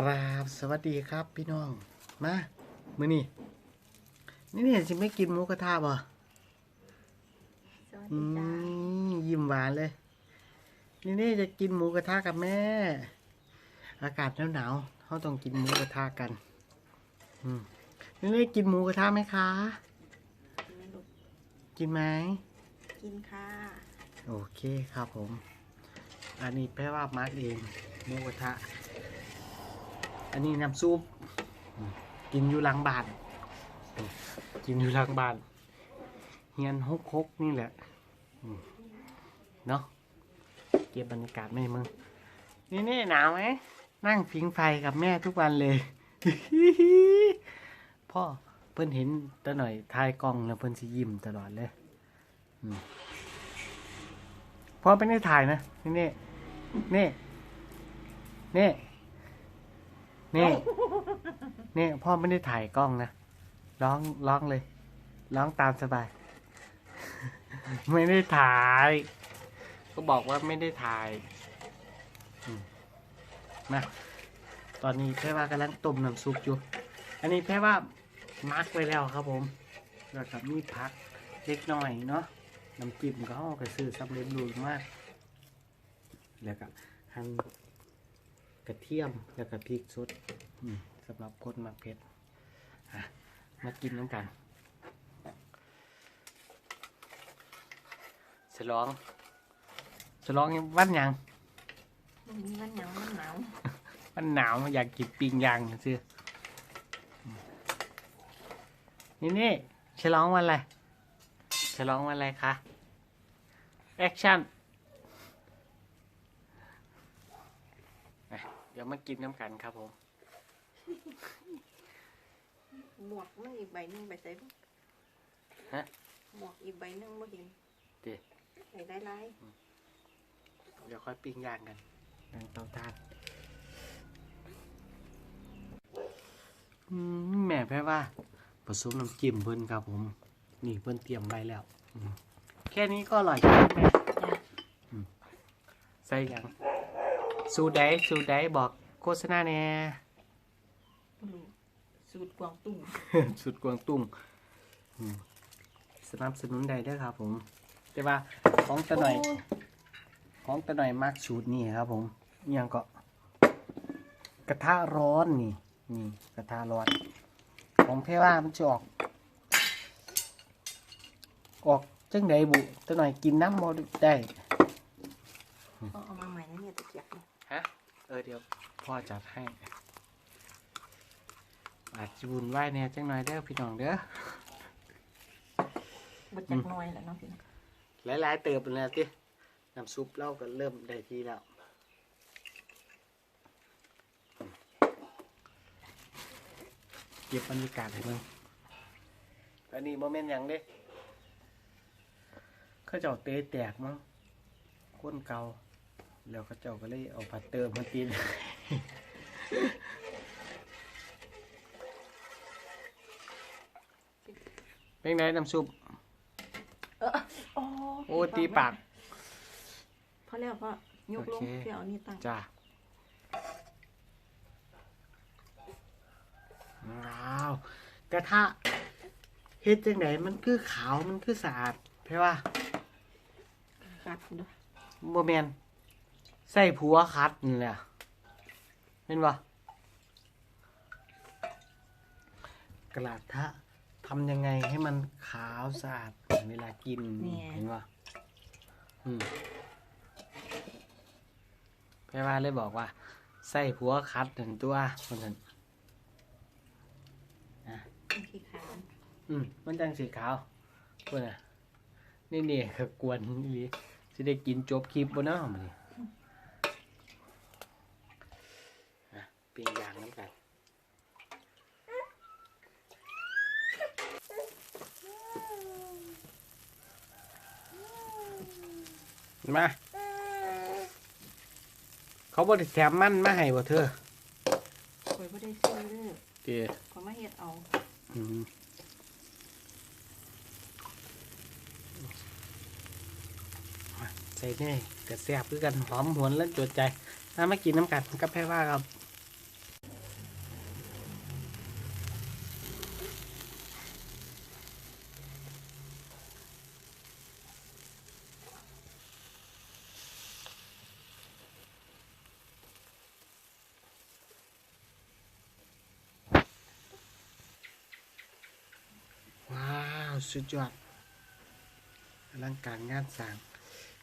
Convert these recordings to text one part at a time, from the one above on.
กราบสวัสดีครับพี่น้อง มามือนี่นี่เนี่ยสิไม่กินหมูกระทะบ่สวัสอืดีจ้ามยิ้มหวานเลย นี่นี่จะกินหมูกระทะกับแม่ อากาศหนาวๆเขาต้องกินหมูกระทะกัน อืมนี่นี่กินหมูกระทะไหมคะ กินไหมลูกกินไหม กินค่ะโอเคครับผม อันนี้แปลว่ามาร์กเองหมูกระทะ อันนี้น้ำซุปกินอยู่หลังบ้าน กินอยู่หลังบ้านเฮียนฮกฮกๆนี่แหละเนาะเก็บบรรยากาศไม่มึง นี่นี่หนาวไหมนั่งผิงไฟกับแม่ทุกวันเลย พ่อเพิ่นเห็นตะหน่อยทายกล้องแล้วเพิ่นสิยิ้มตลอดเลยพ่อไม่ได้ถ่ายนะ นี่นี่นี่นี่ นี่ นี่พ่อไม่ได้ถ่ายกล้องนะ ร้องร้องเลย ร้องตามสบาย ไม่ได้ถ่าย ก็บอกว่าไม่ได้ถ่ายมาตอนนี้แพ่ว่ากำลังต้มน้ำซุปอยู่ อันนี้แพ่ว่ามักไว้แล้วครับผมแล้วกับมีพักเล็กน้อยเนาะน้ำจิ้มก็เอาไปซื้อสำเร็จรูปมาก แล้วก็หั่น ระเทียมแล้วก็พริกสดอืมสำหรับคนมักเผ็ดอะมากินน้ำกันฉลองฉลองวันหยังวันนี้วันหนาววันหนาวมันหนาวอยากกินปิ้งย่างซื้อนี่นี่ฉลองวันอะไรฉลองวันอะไรคะแอคชั่น เดี๋ยวมากินน้ำกันครับผม หมวกมันอีกใบหนึงไปใส่ลูกฮะ หมวกอีกใบหนึงไม่เห็นดิใส่ได้ไรเดี๋ยวค่อยปิ้งย่างกันย่างเตาถ่านอืมแม่แพ้ว่าผสมน้ำจิ้มเพิ่นครับผม นี่เพิ่นเตรียมไว้แล้วอืมแค่นี้ก็อร่อยแล้วแม่อืมใส่หยัง สูตรใดสูตรใดบอกโฆษณาเนี่ยลูกสูตรกวางตุ้งสุดกวางตุ้งอืมสนับสนุนใดเด้อครับผม แต่ว่าของตะหน่อยของตะหน่อยมากสูตรนี่ครับผมอิหยังก็กระทะร้อนนี่ นี่ กระทะร้อน ของเทว่ามันจะออก ออกจังใดบุตะหน่อยกินน้ำมอได้ เอาเอามาใหม่นะเนี่ยตะเกียบเนี่ย ฮะ เออเดี๋ยวพ่อจัดให้อาจจะบุญไหวเนี่ยจังหน่อยเด้อพี่น้องเด้อบดจากหน้อยแล้วเนาะพี่น้องหลายๆเติบแล้วติน้ำซุปเราก็เริ่มได้ที่แล้วเก็บบรรยากาศให้มึงอันนี้โมเมนต์ยังเด้เขาเจ้าเตะแตกมั้งก้นเกา แล้วเขาเจ้าก็เลยเอาผัดเติมมาตีนเป็นไงน้ำซุปเออโอ้โอ้ตีปากพอแล้วพ่อยกลงโอเคเดี๋ยวเอานี่ตั้งจ้าว้าวกระทะเฮ็ดจังไหนมันคือขาวมันคือสะอาดใช่ป่ะกัดด้วยโมแมน ใส่ผัวคัดนี่แหละเป็นป่ะกระทะทำยังไงให้มันขาวสะอาดเวลากินเห็นป่ะอืมแพ่ว่าเลยบอกว่า ใส่ผัวคัดหนึ่งตัวคนนั้นเป็นขี้ขาวอืมมันจังสีขาวเพื่อนอะนี่นี่คือกวนนี่ลิสิได้กินจบคลิปบนน้ามันนี่อะ ปิ้งย่างน้ำกันมาเขาบริแถมมันมาให้บ่เธอคอยไม่ได้ซื้อเลยเดี๋ยวคอยมาเฮ็ดเอาอืมใส่เน่กระแซบคือกันหอมหวนแล้วจดใจถ้ามากินน้ำกันกับแพ่ว่าครับ สุดยอดอลังการงานสร้าง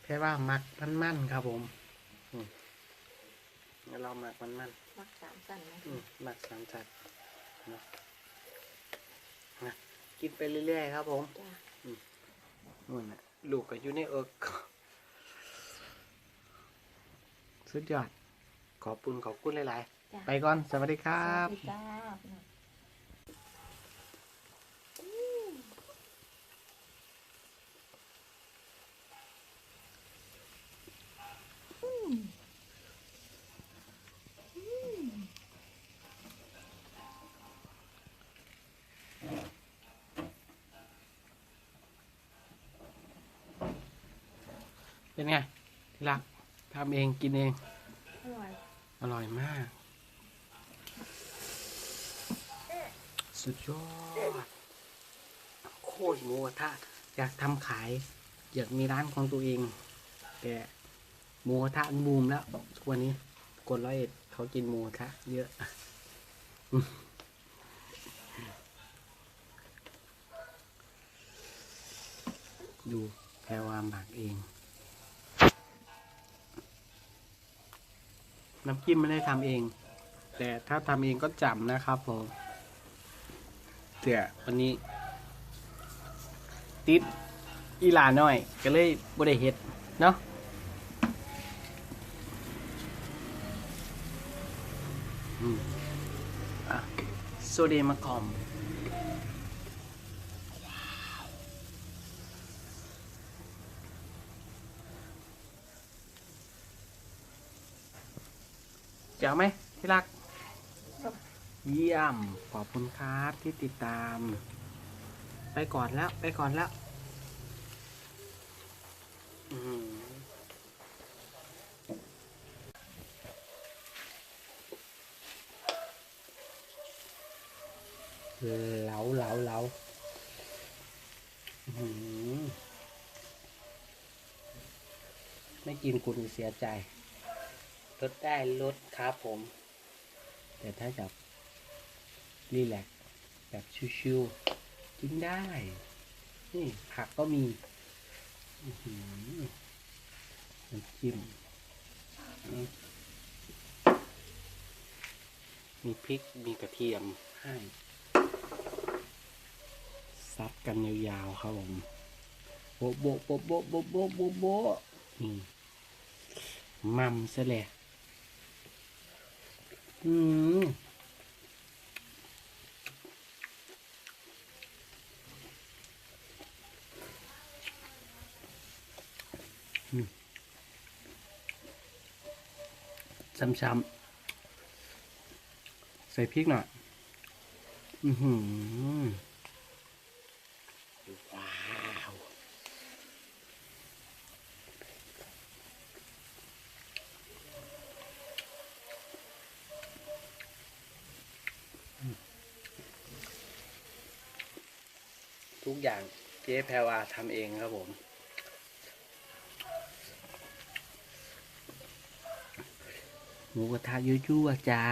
แค่ว่ามักมันมั่นๆครับผมอืมงั้นเรามักมันมั่นมักสามสั้นนะๆอืมมักสามจัดเนาะนะกินไปเรื่อยๆครับผมจ้านู่นน่ะลูกก็อยู่ในเอิกสุดยอด ขอบคุณขอบคุณหลายจ้าๆไปก่อน สวัสดีครัสบวัสดีจ้าพี่ เป็นไงที่รักทำเองกินเอง อร่อยอร่อยมาก สุดยอดโคตรหมูกระทะอยากทำขาย อยากมีร้านของตัวเอง แต่หมูกระทะมันบูมแล้วทุกวันนี้กดร้อยเอ็ดเขากินหมูกระทะเยอะดูแพรวามหมักเอง น้ำจิ้มไม่ได้ทำเอง แต่ถ้าทำเองก็จำนะครับผมเดี๋ยววันนี้ ติดอีหลาหน่อย ก็เลยบ่ได้เฮ็ดเนาะโซเดยมากอม เจ๋วไหมที่รัก เยี่ยม ขอบคุณครับที่ติดตาม ไปก่อนแล้วไปก่อนแล้วอื้อหือเหลาเหลาเหลาอื้อหือไม่กินคุณจะเสียใจ ลดได้ลดครับผม แต่ถ้าแบบรีแลกแบบชิวๆกินได้ นี่ผักก็มีน้ำจิ้มมีพริกมีกระเทียมให้ซัดกันยาวๆครับผมโบะโบะโบะโบะโบะโบะโบโบะนี่มัมซะเลย อืมช้ำๆใส่พริกหน่อย อือหือ ว้าว ทุ กอย่างเจ๊แพรวาทำเองครับผม หมูกระทะยั่วๆจ้า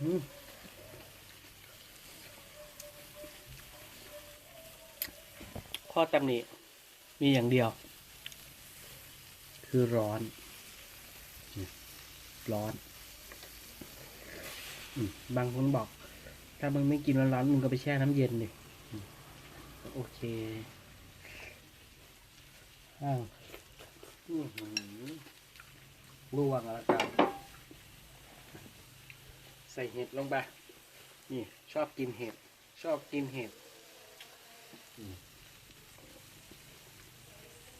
อืมข้อตำหนิมีอย่างเดียว คือร้อน ร้อน บางคนบอก ถ้ามึงไม่กินร้อนๆมึงก็ไปแช่น้ำเย็นดิอืมโอเคอ้าวอื้อหือลวงแล้วกันใส่เห็ดลงไปนี่ ชอบกินเห็ด ชอบกินเห็ดอืม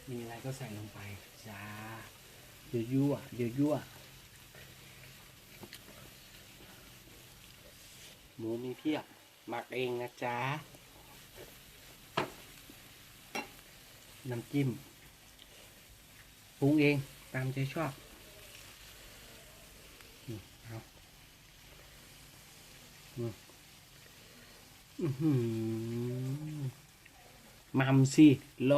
มีอะไรก็ใส่ลงไปจ้าเดี๋ยวยั่วเดี๋ยวยั่ว หมูมีเพียบ หมักเองนะจ๊ะ น้ำจิ้มปรุงเองตามใจชอบเอาอืมอื้อหือมัมสิลอง